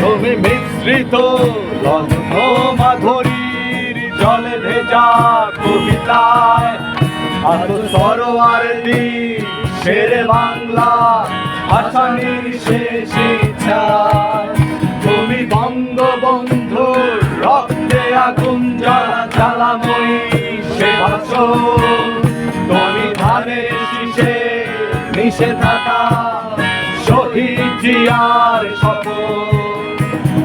তুমি মিশ্রিত রত্ন মাধুরীর জলে ভেজা কবিতায় সরোয়ার দি শেরে বাংলা আসানির শেষ তুমি বঙ্গবন্ধু রক্তে আগুন জ্বালা, জ্বালাময়ী সে ভাষণ। মিশে থাকা শহীদ জিয়ার শপথ।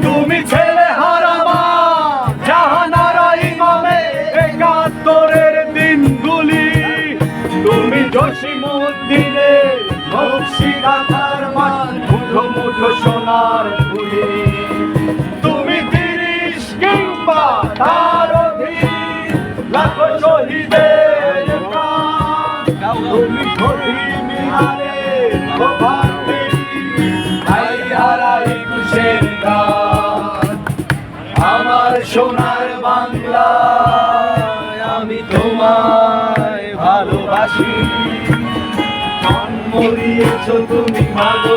তুমি ছেলে হারামা জাহানারা ইমামে একাত্তরের দিনগুলি। তুমি জসিমুদ্দিনের নকশি কাঁথার মান মুঠো মুঠো সোনার ফুলি। তুমি তিরিশ কিংবা তার অধিক লাখো শহীদের তুমি শহীদ আমার সোনার বাংলা আমি তোমায় ভালোবাসি। জন্ম দিয়েছ তুমি ভালো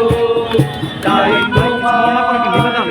তাই তোমায়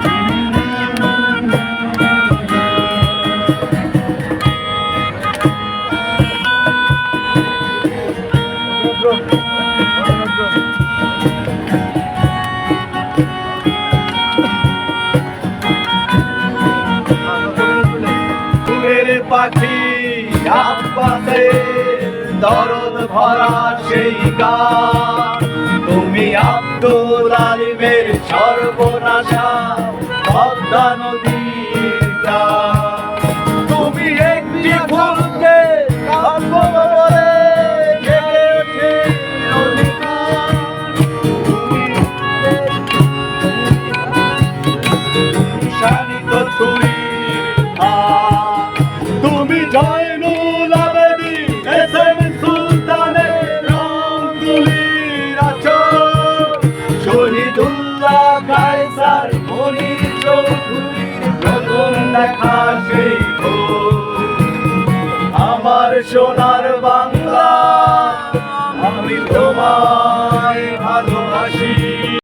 পাখি আব্বাসে দরদ ভরা সেই গান। তুমি আব্দুল আলিমের সর্বনাশা পদ্মা নদীর দেখা সেই। আমার সোনার